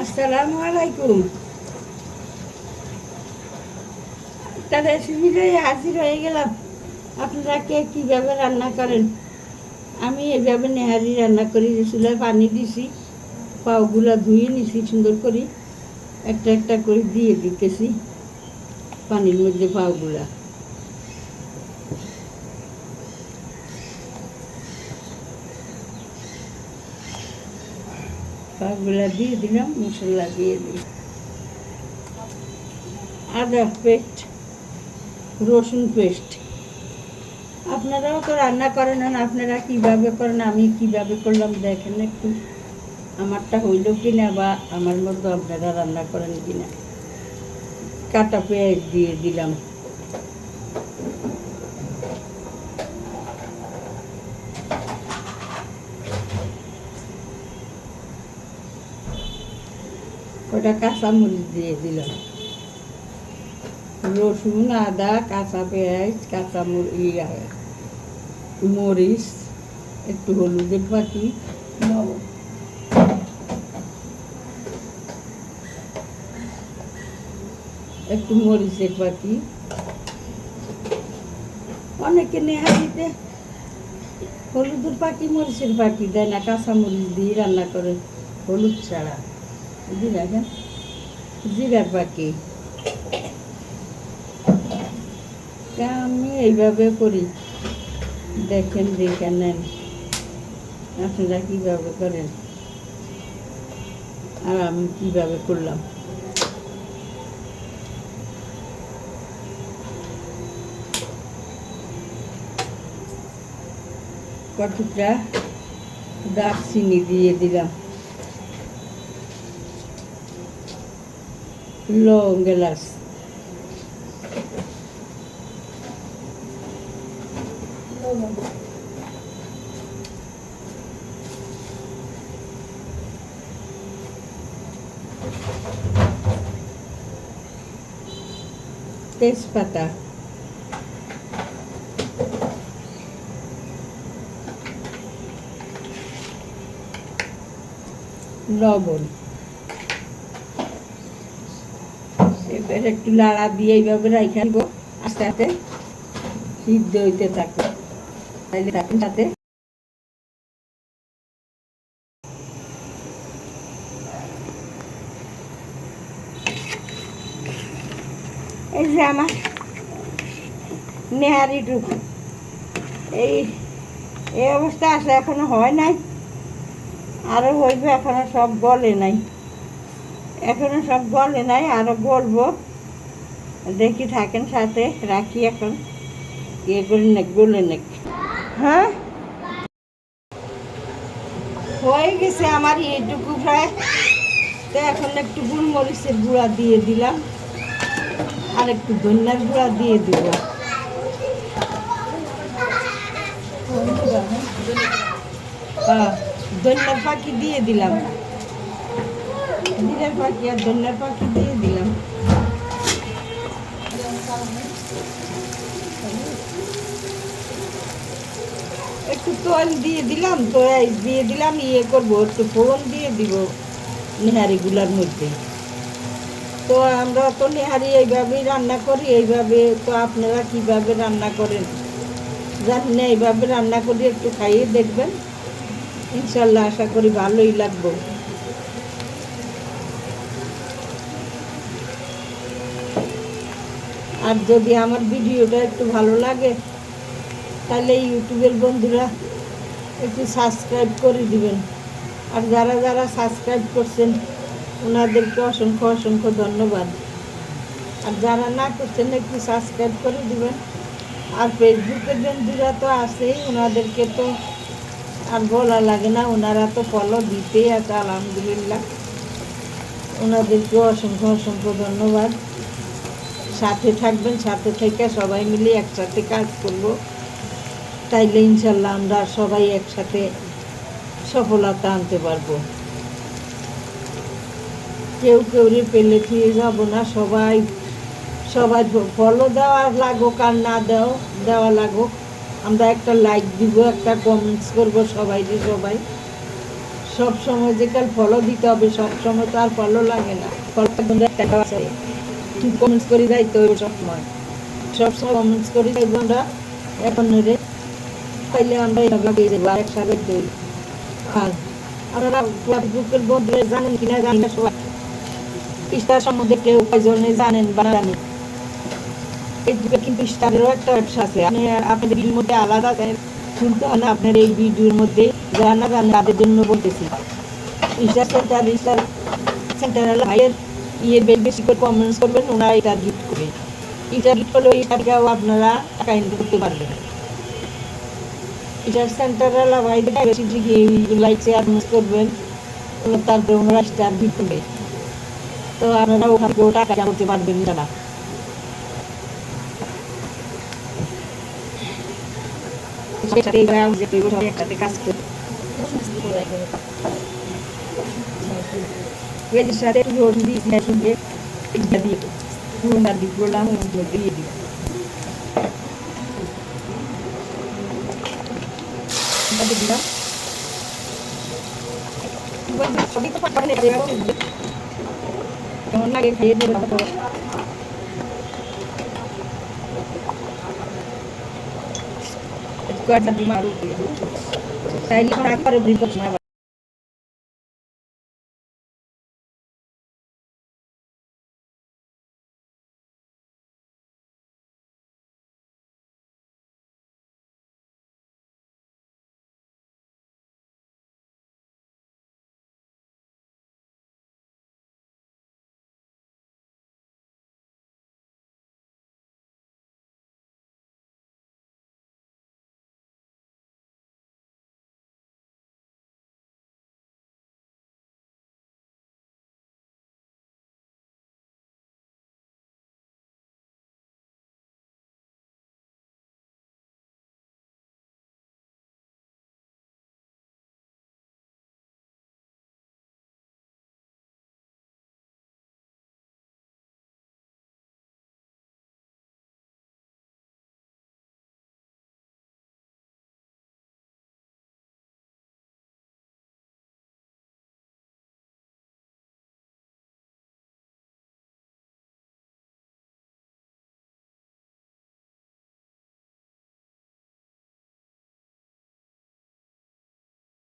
আসসালামু আলাইকুম। রেসিপি লয়ে হাজির হয়ে গেলাম। আপনারা কে কীভাবে রান্না করেন? আমি এইভাবে নেহারি রান্না করি চুলায় পানি দিছি, পাওগুলা ধুয়ে নিছি, সুন্দর করে একটা একটা করে দিয়ে দিতেছি, পানির মধ্যে পাওগুলা। পাগুলা দিয়ে দিলাম, মশলা দিয়ে দিই আদা পেস্ট, রসুন পেস্ট। আপনারাও তো রান্না করেন না, আপনারা কীভাবে করেন, আমি কীভাবে করলাম দেখেন একটু। আমারটা হইল কিনা বা আমার মতো আপনারা রান্না করেন কিনা। কাটা পেঁয়াজ দিয়ে দিলাম। ওটা কাঁচামরিচ দিয়ে দিলাম। রসুন, আদা, কাঁচা পেঁয়াজ, কাঁচা মরিচ, একটু হলুদের পাখি একটু মরিচের পাখি অনেকে নেহারিতে হলুদের পাখি মরিচের পাখি দেয় না, কাঁচা মরিচ দিয়ে রান্না করে, হলুদ ছাড়া। বুঝি দেখেন। জিরার আমি এইভাবে করি। দেখেন, দেখে নেন। আপনারা কীভাবে করেন? আর আমি কীভাবে করলাম? কতটা দারচিনি দিয়ে দিলাম। লং গ্লাস তেজপাতা লবণ এবার একটু লাড়া দিয়ে এইভাবে রাখা দিব। আস্তে আস্তে সিদ্ধ হইতে থাকবে তাইলে থাকুন তাতে এই যে আমার নেহারিটুক এই এই অবস্থা আছে এখনও হয় নাই। আরও হইবে এখনও, সব বলে নাই। এখনও সব বলে নাই আরও গলবো দেখি থাকেন সাথে, রাখি এখন। ইয়ে করে নেক, গলে নেক। হ্যাঁ? হয়ে গেছে আমার এইটুকু প্রায় তো এখন একটু গুলমরিচের গুঁড়া দিয়ে দিলাম। আর একটু ধনিয়ার গুঁড়া দিয়ে দিব। হ্যাঁ ধনিয়ার পাখি দিয়ে দিলাম। জিরার পাখি আর ধনিয়ার পাখি দিয়ে দিলাম। একটু তেল দিয়ে দিলাম তো দিয়ে দিলাম ইয়ে করব, একটু ফোড়ন দিয়ে দিব নেহারিগুলার মধ্যে। তো আমরা তো নেহারি এইভাবেই রান্না করি, এইভাবে তো আপনারা কীভাবে রান্না করেন? জানি না, এইভাবে রান্না করি, একটু খাইয়ে দেখবেন। ইনশাল্লাহ আশা করি ভালোই লাগবে। আর যদি আমার ভিডিওটা একটু ভালো লাগে, তাহলে ইউটিউবের বন্ধুরা একটু সাবস্ক্রাইব করে দিবেন। আর যারা যারা সাবস্ক্রাইব করছেন, ওনাদেরকে অসংখ্য অসংখ্য ধন্যবাদ। আর যারা না করছেন, একটু সাবস্ক্রাইব করে দিবেন। আর ফেসবুকের বন্ধুরা তো আছেই, ওনাদেরকে তো আর বলা লাগে না, ওনারা তো ফলো দিতেই আছে, আলহামদুলিল্লাহ। ওনাদেরকে অসংখ্য অসংখ্য ধন্যবাদ। সাথে থাকবেন, সাথে থেকে সবাই মিলে একসাথে কাজ করব। তাইলে ইনশাল্লাহ আমরা সবাই একসাথে সফলতা আনতে পারব। কেউ কেউ পেলে দিয়ে যাব না, সবাই সবাই ফলো দেওয়া লাগুক আর না দেও, দেওয়া লাগুক। আমরা একটা লাইক দিব, একটা কমেন্টস করব সবাই যে সবাই। সব সময় যে কাল ফলো দিতে হবে সব সময় তো আর ফলো লাগে না। ফলো কমেন্টস করে যাই তো সব সময়। সব সময় কমেন্টস করে যাইব আমরা এখন রে তাইলে আমরা এইভাবে পেয়ে যাব, আর একসাথে তৈরি আর আপনারা ফেসবুকের বন্ধুরা জানেন কিনা জানি না সবাই। ইস্টার সম্বন্ধে কেউ কয়জনে জানেন বা না জানেন। ফেসবুকে কিন্তু ইস্টারেরও একটা ব্যবসা আছে। আপনি আপনাদের ভিডিওর মধ্যে আলাদা শুনতে হয় না আপনার এই ভিডিওর মধ্যে যারা না জানেন তাদের জন্য বলতেছি। ইস্টার সেন্টার ইস্টার সেন্টার ভাইয়ের ইয়ে বেশি বেশি করে কমেন্টস করবেন, ওনারা এটা গিফট করবে এটা গিফট করলে এই টাকাও আপনারা টাকা ইনকাম করতে পারবেন। এটার সেন্টারওয়ালা ভাইদের বেশি ঠিকই লাইক শেয়ার করবেন তারপরে ওনারা স্টার গিফট করবে। তো আপনারা ওখান থেকেও টাকা করতে পারবেন সাথে এইবার যে কেউ সবাই একসাথে কাজ করে এদের সাথে একটু রোড দিয়েছি সঙ্গে এটা দিয়ে পুরোটা দিয়ে করলাম ওগুলো দিয়ে দিই এটা দিলাম সবই তো পাঠালে কেমন লাগে খেয়ে দেবো তো কয়েকটা ডিম আলু দিয়ে তাইলে এখন একবারে ব্রিকট সময়